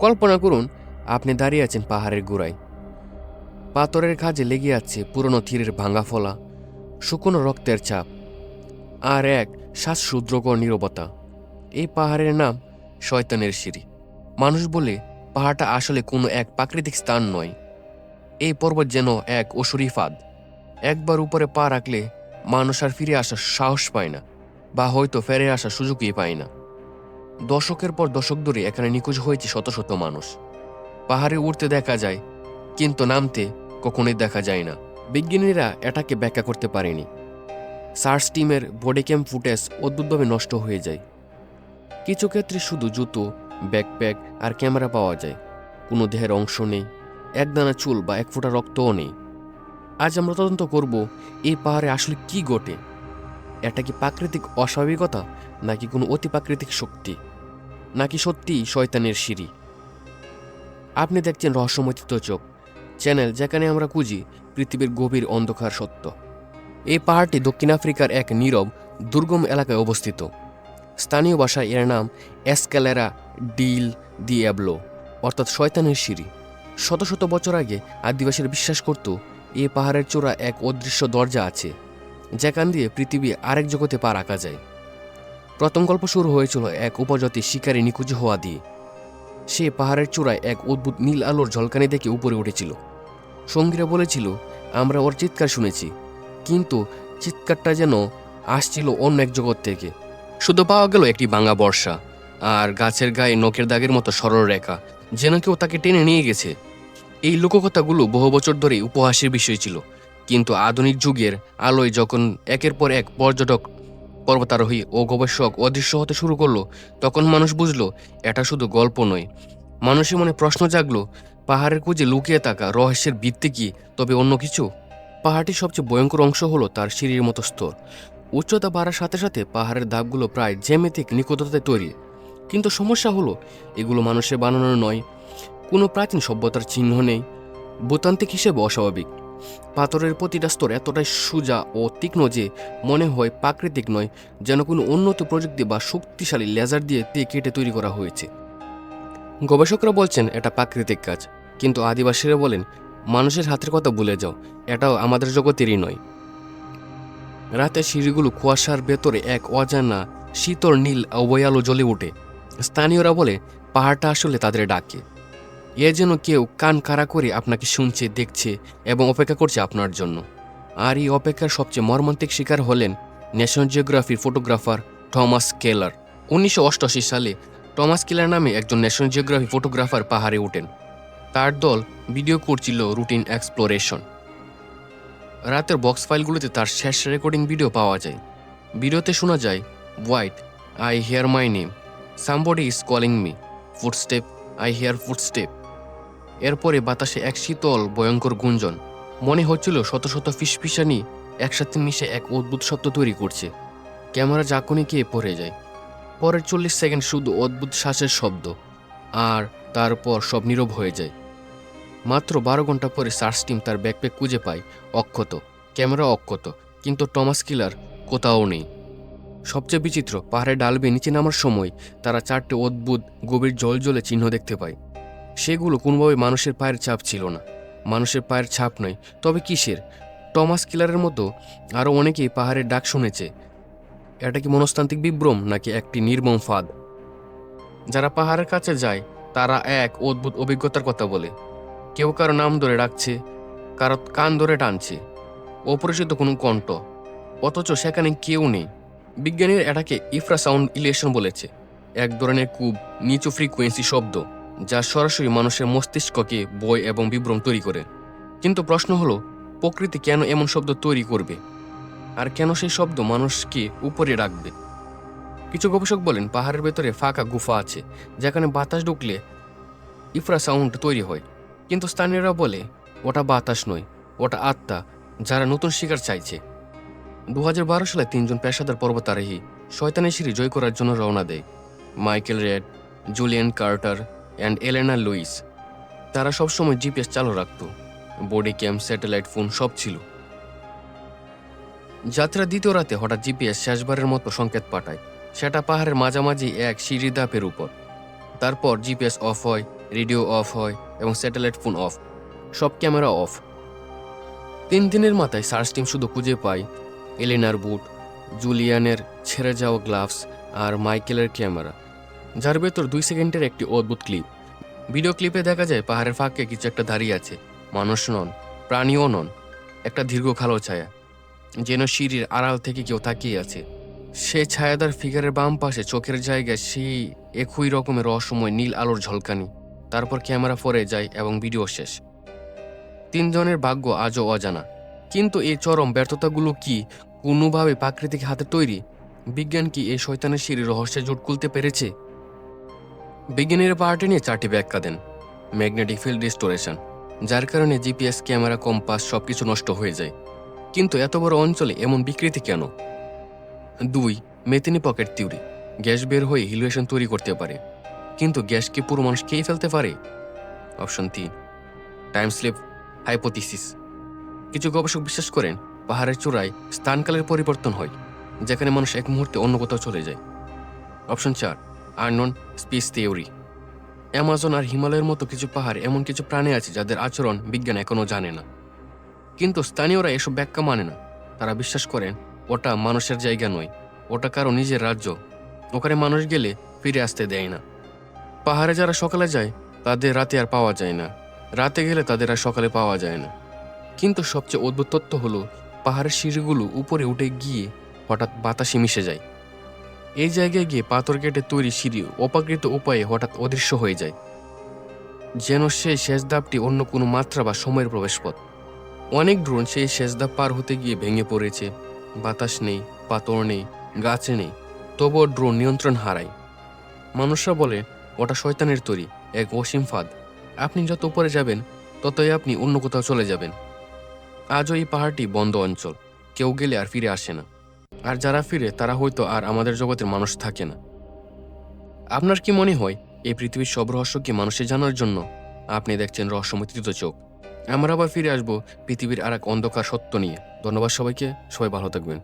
কল্পনা করুন, আপনি দাঁড়িয়ে আছেন পাহাড়ের গোড়ায়। পাথরের কাজে লেগে আছে পুরনো তীরের ভাঙা ফলা, শুকনো রক্তের চাপ আর এক শ্বাসরুদ্রকর নীরবতা। এই পাহাড়ের নাম শয়তানের সিঁড়ি। মানুষ বলে, পাহাড়টা আসলে কোনো এক প্রাকৃতিক স্থান নয়। এই পর্বত যেন এক অসুরি ফাঁদ। একবার উপরে পা রাখলে মানুষ আর ফিরে আসার সাহস পায় না, বা হয়তো ফেরে আসার সুযোগই পায় না। দশকের পর দশক ধরে এখানে নিখোঁজ হয়েছে শত শত মানুষ। পাহাড়ে উঠতে দেখা যায়, কিন্তু নামতে কখনোই দেখা যায় না। বিজ্ঞানীরা এটাকে ব্যাখ্যা করতে পারেনি। সার্চ টিমের বডি ক্যাম ফুটেজ অদ্ভুতভাবে নষ্ট হয়ে যায়। কিছু ক্ষেত্রে শুধু জুতো, ব্যাকপ্যাক আর ক্যামেরা পাওয়া যায়। কোনো দেহের অংশ নেই একদানা চুল বা এক ফোঁটা রক্তও নেই। আজ আমরা তদন্ত করব এই পাহাড়ে আসলে কি ঘটে? এটা কি প্রাকৃতিক অস্বাভাবিকতা নাকি কোনো অতি প্রাকৃতিক শক্তি? নাকি সত্যি শয়তানের সিঁড়ি? আপনি দেখছেন রহস্যময় চোখ। চ্যানেল যেখানে আমরা খুঁজি পৃথিবীর গভীর অন্ধকার সত্য। এই পাহাড়টি দক্ষিণ আফ্রিকার এক নীরব, দুর্গম এলাকায় অবস্থিত। স্থানীয় ভাষায় এর নাম এসক্যালেরা ডিল দি অ্যাবলো অর্থাৎ শয়তানের সিঁড়ি। শত শত বছর আগে আদিবাসীরা বিশ্বাস করত, এই পাহাড়ের চূড়া এক অদৃশ্য দরজা আছে, যেখান দিয়ে পৃথিবী আরেক জগতে পা রাখা যায়। প্রথম গল্প শুরু হয়েছিল এক উপজাতি শিকারী নিখোঁজ হওয়া দিয়ে। সে পাহাড়ের চূড়ায় এক অদ্ভুত নীল আলোর ঝলকানি দেখে উপরে উঠেছিল। সঙ্গীরা বলেছিল, আমরা ওর চিৎকার শুনেছি, কিন্তু চিৎকারটা যেন আসছিল অন্য এক জগৎ থেকে। শুধু পাওয়া গেল একটি ভাঙা বর্ষা আর গাছের গায়ে নখের দাগের মতো সরল রেখা, যেন কেউ তাকে টেনে নিয়ে গেছে। এই লোককথাগুলো বহু বছর ধরে উপহাসের বিষয় ছিল, কিন্তু আধুনিক যুগের আলোয় যখন একের পর এক পর্যটক পর্বতারোহী ও গবেষক অদৃশ্য হতে শুরু করল। তখন মানুষ বুঝলো, এটা শুধু গল্প নয়। মানুষের মনে প্রশ্ন জাগলো, পাহাড়ের কুজে লুকিয়ে থাকা রহস্যের ভিত্তি কি, তবে অন্য কিছু? পাহাড়টির সবচেয়ে ভয়ঙ্কর অংশ হলো তার সিঁড়ির মতো স্তর। উচ্চতা বাড়ার সাথে সাথে পাহাড়ের ধাপগুলো প্রায় জ্যামিতিক নিকটতায় তৈরি। কিন্তু সমস্যা হলো, এগুলো মানুষের বানানো নয়। কোনো প্রাচীন সভ্যতার চিহ্ন নেই। ভূতান্ত্রিক হিসেবে অস্বাভাবিক। পাথরের প্রতিটা স্তর এতটাই সোজা ও তীক্ষ্ণ যে মনে হয় প্রাকৃতিক নয়, যেন কোনো উন্নত প্রযুক্তি বা শক্তিশালী লেজার দিয়ে তে কেটে তৈরি করা হয়েছে। গবেষকরা বলছেন, এটা প্রাকৃতিক কাজ। কিন্তু আদিবাসীরা বলেন, মানুষের হাতের কথা ভুলে যাও, এটাও আমাদের জগতেরই নয়। রাতে সিঁড়িগুলো কুয়াশার ভেতরে এক অজানা শীতল নীল অবয়ালো জ্বলে ওঠে। স্থানীয়রা বলে, পাহাড়টা আসলে তাদের ডাকে। এ যেন কেউ কান কারা করে আপনাকে শুনছে, দেখছে এবং অপেক্ষা করছে আপনার জন্য। আর এই অপেক্ষার সবচেয়ে মর্মান্তিক শিকার হলেন ন্যাশনাল জিওগ্রাফির ফটোগ্রাফার টমাস কেলার উনিশশো অষ্টআশি সালে টমাস কেলার নামে একজন ন্যাশনাল জিওগ্রাফি ফটোগ্রাফার পাহাড়ে ওঠেন। তার দল ভিডিও করছিল রুটিন এক্সপ্লোরেশন। রাতের বক্স ফাইলগুলোতে তার শেষ রেকর্ডিং ভিডিও পাওয়া যায়। ভিডিওতে শোনা যায়, white, I hear my name, somebody is calling me, footstep, I hear footstep. এরপরে বাতাসে এক শীতল, ভয়ঙ্কর গুঞ্জন। মনে হচ্ছিল শত শত ফিসফিসানি একসাথে মিশে এক অদ্ভুত শব্দ তৈরি করছে। ক্যামেরা জাকুনি গিয়ে পড়ে যায়। পরের চল্লিশ সেকেন্ড শুধু অদ্ভুত শ্বাসের শব্দ, আর তারপর সব নীরব হয়ে যায়। মাত্র বারো ঘণ্টা পরে সার্চ টিম তার ব্যাকপ্যাক খুঁজে পায়, অক্ষত। ক্যামেরা অক্ষত, কিন্তু টমাস কিলার কোথাও নেই। সবচেয়ে বিচিত্র পাহাড়ে ডালবে নিচে নামার সময় তারা চারটে অদ্ভুত গভীর জল জলে চিহ্ন দেখতে পায়। সেগুলো কোনোভাবে মানুষের পায়ের ছাপ ছিল না। মানুষের পায়ের ছাপ নয়, তবে কিসের? টমাস কিলারের মতো আরও অনেকেই পাহাড়ের ডাক শুনেছে। এটা কি মনস্তান্ত্রিক বিভ্রম নাকি একটি নির্মম ফাঁদ? যারা পাহাড়ের কাছে যায়, তারা এক অদ্ভুত অভিজ্ঞতার কথা বলে। কেউ কারও নাম ধরে ডাকছে, কারও কান ধরে টানছে। অপরিচিত কোনো কণ্ঠ, অথচ সেখানে কেউ নেই। বিজ্ঞানীরা এটাকে ইফরা সাউন্ড ইলেশন বলেছে। এক ধরনের খুব নিচু ফ্রিকোয়েন্সি শব্দ। যা সরাসরি মানুষের মস্তিষ্ককে বই এবং বিভ্রম তৈরি করে। কিন্তু প্রশ্ন হলো, প্রকৃতি কেন এমন শব্দ তৈরি করবে? আর কেন সেই শব্দ মানুষকে উপরে রাখবে? কিছু গবেষক বলেন, পাহাড়ের ভেতরে ফাঁকা গুফা আছে, যেখানে বাতাস ঢুকলে ইফরা সাউন্ড তৈরি হয়। কিন্তু স্থানীয়রা বলে, ওটা বাতাস নয়, ওটা আত্মা, যারা নতুন শিকার চাইছে। দু হাজার বারো সালে তিনজন পেশাদার পর্বতারোহী শয়তানের সিঁড়ি জয় করার জন্য রওনা দেয়। Michael Reed, Julian Carter and Elena Lewis তারা সবসময় জিপিএস চালু রাখত। বডি ক্যাম স্যাটেলাইট ফোন সব ছিল। যাত্রা দ্বিতীয় রাতে হঠাৎ জিপিএস শেষবারের মতো সংকেত পাঠায়। সেটা পাহাড়ের মাঝামাঝি এক সিঁড়ি ধাপের উপর। তারপর জিপিএস অফ হয়, রেডিও অফ হয় এবং স্যাটেলাইট ফোন অফ সব ক্যামেরা অফ। তিন দিনের মাথায় সার্চ টিম শুধু খুঁজে পায় এলেনার বুট, জুলিয়ানের ছেড়ে যাওয়া গ্লাভস আর মাইকেলের ক্যামেরা। যার ভেতর দুই সেকেন্ডের একটি অদ্ভুত ক্লিপ ভিডিও ক্লিপে দেখা যায় পাহাড়ের ফাঁকে কিছু একটা দাঁড়িয়ে আছে। মানুষ নন, প্রাণীও নন, একটা দীর্ঘ কালো ছায়া। যেন সিঁড়ির আড়াল থেকে কেউ তাকিয়ে আছে। সে ছায়াদার ফিগারের বাম পাশে চোখের জায়গায় সেই একই রকমের রহস্যময় নীল আলোর ঝলকানি। তারপর ক্যামেরা ফরে যায় এবং ভিডিও শেষ। তিনজনের ভাগ্য আজও অজানা। কিন্তু এই চরম ব্যর্থতাগুলো কি কোনোভাবে প্রাকৃতিক হাতে তৈরি? বিজ্ঞান কি এই শয়তানের সিঁড়ি রহস্যে জোট খুলতে পেরেছে? বিজ্ঞানীরা পার্টি নিয়ে চারটি ব্যাখ্যা দেন। ম্যাগনেটিক ফিল্ড রিস্টোরেশন, যার কারণে জিপিএস, ক্যামেরা, কম্পাস, সবকিছু নষ্ট হয়ে যায়। কিন্তু এত বড় অঞ্চলে এমন বিকৃতি কেন? দুই মেতিনি পকেট থিওরি, গ্যাস বের হয়ে হিলুয়েশন তৈরি করতে পারে। কিন্তু গ্যাস কি পুরো মানুষ খেয়ে ফেলতে পারে? অপশন তিন, টাইম স্লিপ হাইপোথিসিস। কিছু গবেষক বিশ্বাস করেন, পাহাড়ের চূড়ায় স্থানকালের পরিবর্তন হয়, যেখানে মানুষ এক মুহূর্তে অন্য কোথাও চলে যায়। অপশন চার আর্নন স্পেস থিওরি। অ্যামাজন আর হিমালয়ের মতো কিছু পাহাড় এমন কিছু প্রাণী আছে যাদের আচরণ বিজ্ঞান এখনও জানে না। কিন্তু স্থানীয়রা এসব ব্যাখ্যা মানে না। তারা বিশ্বাস করেন, ওটা মানুষের জায়গা নয়। ওটা কারও নিজের রাজ্য। ওখানে মানুষ গেলে ফিরে আসতে দেয় না। পাহাড়ে যারা সকালে যায়, তাদের রাতে আর পাওয়া যায় না। রাতে গেলে তাদের আর সকালে পাওয়া যায় না। কিন্তু সবচেয়ে অদ্ভুত তথ্য হলো, পাহাড়ের সিঁড়িগুলো উপরে উঠে গিয়ে হঠাৎ বাতাসে মিশে যায়। এই জায়গায় গিয়ে পাথর কেটে তৈরি সিঁড়ি অপাকৃত উপায়ে হঠাৎ অদৃশ্য হয়ে যায়। যেন সেই শেষ ধাপটি অন্য কোনো মাত্রা বা সময়ের প্রবেশপথ। অনেক ড্রোন সেই শেষ ধাপ পার হতে গিয়ে ভেঙে পড়েছে। বাতাস নেই, পাথর নেই, গাছে নেই, তবুও ড্রোন নিয়ন্ত্রণ হারায়। মানুষরা বলে, ওটা শয়তানের তৈরি, এক অসীম ফাঁদ। আপনি যত উপরে যাবেন, ততই আপনি অন্য কোথাও চলে যাবেন। আজও এই পাহাড়টি বন্ধ অঞ্চল। কেউ গেলে আর ফিরে আসে না। আর যারা ফিরে, তারা হয়তো আর আমাদের জগতের মানুষ থাকে না। আপনার কি মনে হয়, এই পৃথিবীর সব রহস্যকে মানুষের জানার জন্য? আপনি দেখছেন রহস্যমিত্রিত চোখ। আমরা আবার ফিরে আসব পৃথিবীর আর এক অন্ধকার সত্য নিয়ে। ধন্যবাদ সবাইকে, সবাই ভালো থাকবেন।